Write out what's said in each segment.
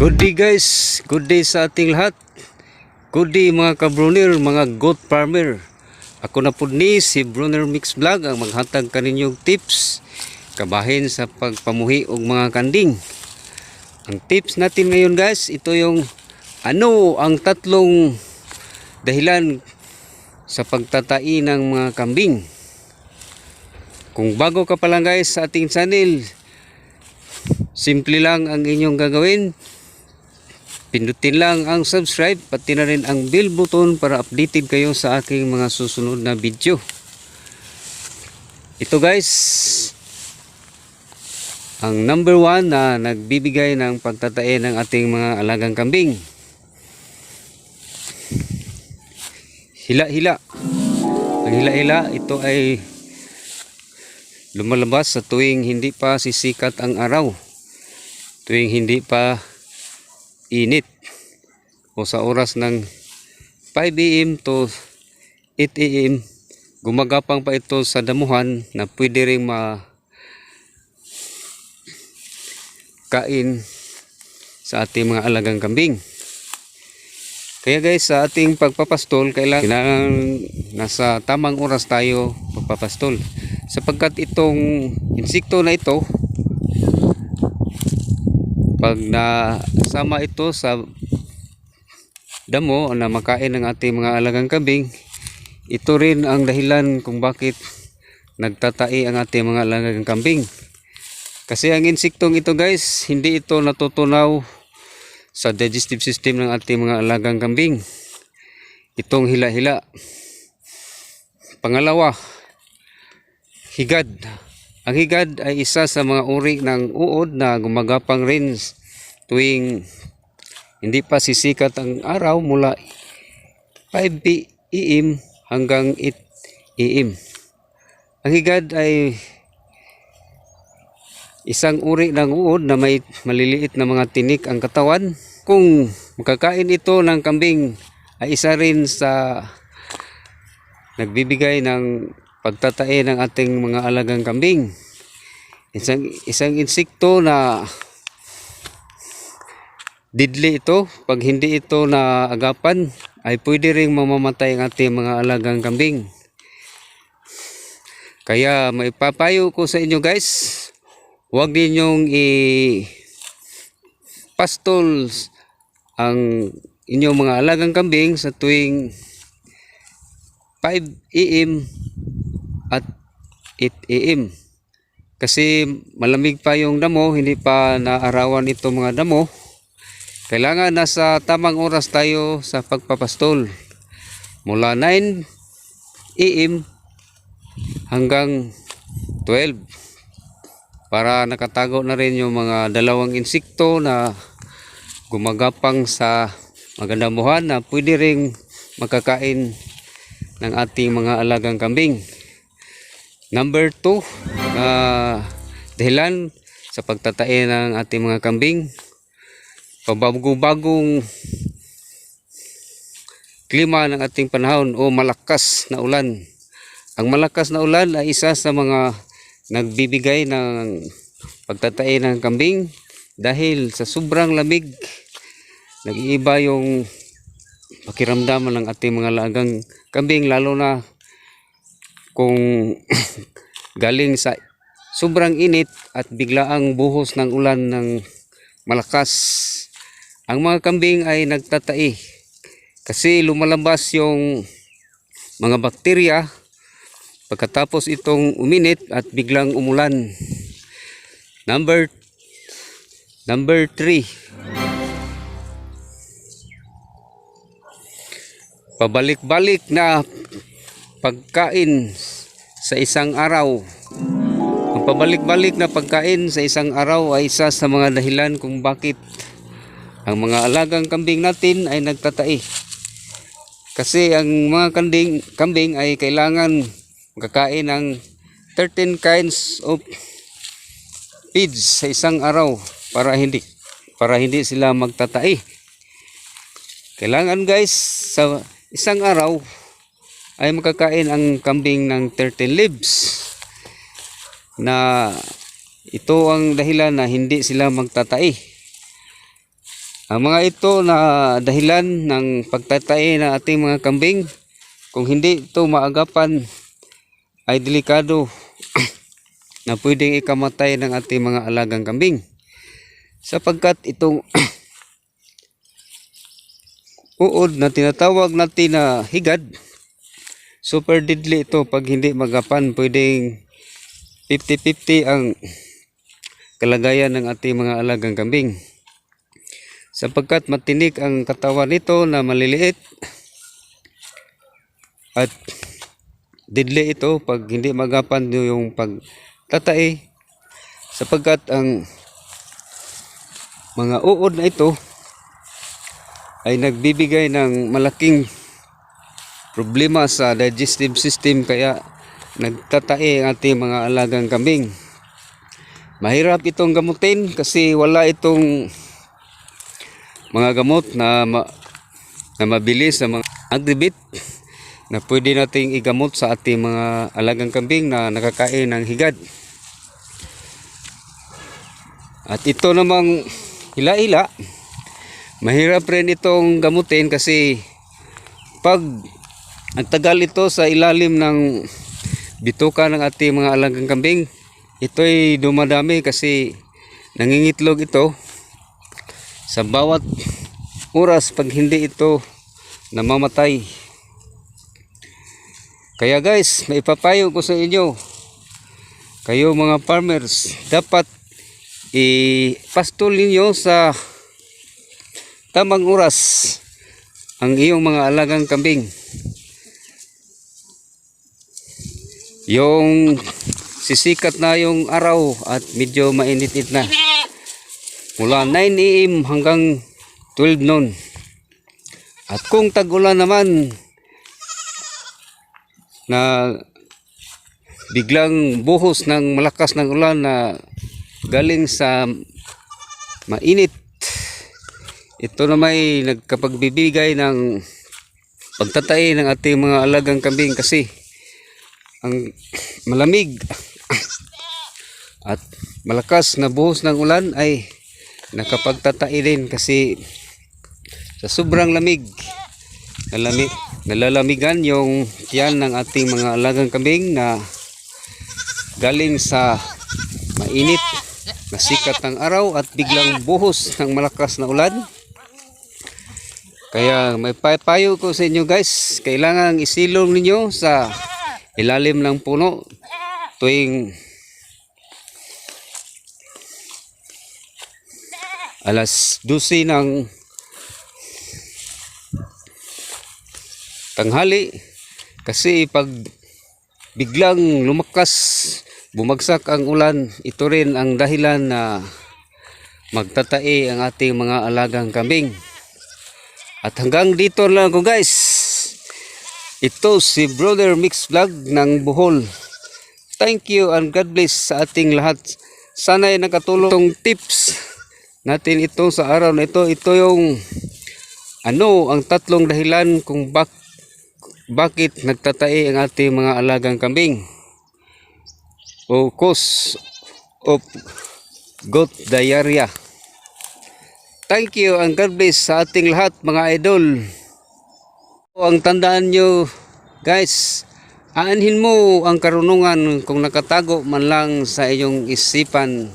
Good day guys, good day sa ating lahat. Good day mga ka-Brunner, mga goat farmer. Ako na po ni si Brunner Mix Vlog ang maghatag kaninyong tips kabahin sa pagpamuhi og mga kanding. Ang tips natin ngayon guys, ito yung ano ang tatlong dahilan sa pagtatai ng mga kambing. Kung bago ka pa lang guys sa ating channel, simple lang ang inyong gagawin. Pindutin lang ang subscribe pati na rin ang bell button para updated kayo sa aking mga susunod na video. Ito guys, ang number one na nagbibigay ng pagtatae ng ating mga alagang kambing. Hila-hila. Ang hila-hila, ito ay lumalabas sa tuwing hindi pa sisikat ang araw. Tuwing hindi pa init o sa oras ng 5 am to 8 am gumagapang pa ito sa damuhan na pwede ring ma kain sa ating mga alagang kambing. Kaya guys, sa ating pagpapastol, kailangan, kailangan nasa tamang oras tayo pagpapastol. Sapagkat itong insekto na ito, pag nasama ito sa damo na makain ng ating mga alagang kambing, ito rin ang dahilan kung bakit nagtatai ang ating mga alagang kambing. Kasi ang insektong ito guys, hindi ito natutunaw sa digestive system ng ating mga alagang kambing. Itong hila-hila. Pangalawa, higad. Ang higad ay isa sa mga uri ng uod na gumagapang rin tuwing hindi pa sisikat ang araw mula 5 p.m. hanggang 8 a.m. Ang higad ay isang uri ng uod na may maliliit na mga tinik ang katawan. Kung makakain ito ng kambing ay isa rin sa nagbibigay ng pagtatae ng ating mga alagang kambing. Isang, isang insekto na deadly ito. Pag hindi ito na agapan ay pwede ring mamamatay ang ating mga alagang kambing. Kaya maipapayo ko sa inyo guys, huwag ninyong i pastol ang inyong mga alagang kambing sa tuwing 5 am at 8 am. Kasi malamig pa yung damo, hindi pa naarawan ito mga damo. Kailangan nasa tamang oras tayo sa pagpapastol. Mula 9 am hanggang 12 para nakatago na rin yung mga dalawang insekto na gumagapang sa magandamuhan na pwede ring makakain ng ating mga alagang kambing. Number 2 na dahilan sa pagtatae ng ating mga kambing pabago-bagong klima ng ating panahon o malakas na ulan. Ang malakas na ulan ay isa sa mga nagbibigay ng pagtatae ng kambing dahil sa sobrang lamig nag-iiba yung pakiramdaman ng ating mga lagang kambing lalo na kung galing sa sobrang init at biglaang buhos ng ulan ng malakas. Ang mga kambing ay nagtatai kasi lumalabas yung mga bakterya pagkatapos itong uminit at biglang umulan. Number number 3 pabalik-balik na pagkain sa isang araw ang pabalik-balik na pagkain sa isang araw ay isa sa mga dahilan kung bakit ang mga alagang kambing natin ay nagtatai kasi ang mga kambing, kambing ay kailangan kakain ng 13 kinds of feeds sa isang araw para hindi para hindi sila magtatai. Kailangan guys sa isang araw ay makakain ang kambing ng 13 leaves na ito ang dahilan na hindi sila magtatai. Ang mga ito na dahilan ng pagtatae ng ating mga kambing, kung hindi ito maagapan, ay delikado na pwedeng ikamatay ng ating mga alagang kambing. Sapagkat itong uod na tinatawag natin na higad, super deadly ito pag hindi magapan, pwedeng 50-50 ang kalagayan ng ating mga alagang kambing. Sapagkat matinik ang katawan nito na maliliit at deadly ito pag hindi magapan nyo yung pagtatae sapagkat ang mga uod na ito ay nagbibigay ng malaking problema sa digestive system kaya nagtatae ang ating mga alagang kambing mahirap itong gamutin kasi wala itong mga gamot na ma, na mabilis na mga agribit na pwede nating igamot sa ating mga alagang kambing na nakakain ng higad. At ito namang hila-hila, mahirap rin itong gamutin kasi pag nagtagal ito sa ilalim ng bituka ng ating mga alagang kambing, ito'y dumadami kasi nangingitlog ito sa bawat oras pag hindi ito namamatay. Kaya guys, may papayo ko sa inyo. Kayo mga farmers, dapat ipastol ninyo sa tamang oras ang iyong mga alagang kambing. Yung sisikat na yung araw at medyo mainit-it na mula 9 am hanggang 12 noon. At kung tag-ulan naman na biglang buhos ng malakas ng ulan na galing sa mainit, ito na may nagkapagbibigay ng pagtatay ng ating mga alagang kambing kasi ang malamig. At malakas na buhos ng ulan ay nakapagtatai din kasi sa sobrang lamig nalami, nalalamigan yung tiyan ng ating mga alagang kambing na galing sa mainit na sikat ng araw at biglang buhos ng malakas na ulan. Kaya may payo ko sa inyo guys. Kailangan isilong ninyo sa ilalim ng puno tuwing alas 12 ng tanghali kasi pag biglang lumakas bumagsak ang ulan ito rin ang dahilan na magtatae ang ating mga alagang kambing. At hanggang dito lang ako guys ito si brother mix vlog ng Bohol thank you and God bless sa ating lahat sana'y nakatulong tong tips natin ito sa araw na ito. Ito yung ano ang tatlong dahilan kung bak bakit nagtatae ang ating mga alagang kambing. O cause of goat diarrhea. Thank you and God bless sa ating lahat mga idol. Ang tandaan nyo guys, aanhin mo ang karunungan kung nakatago man lang sa iyong isipan.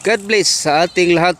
God bless sa ating lahat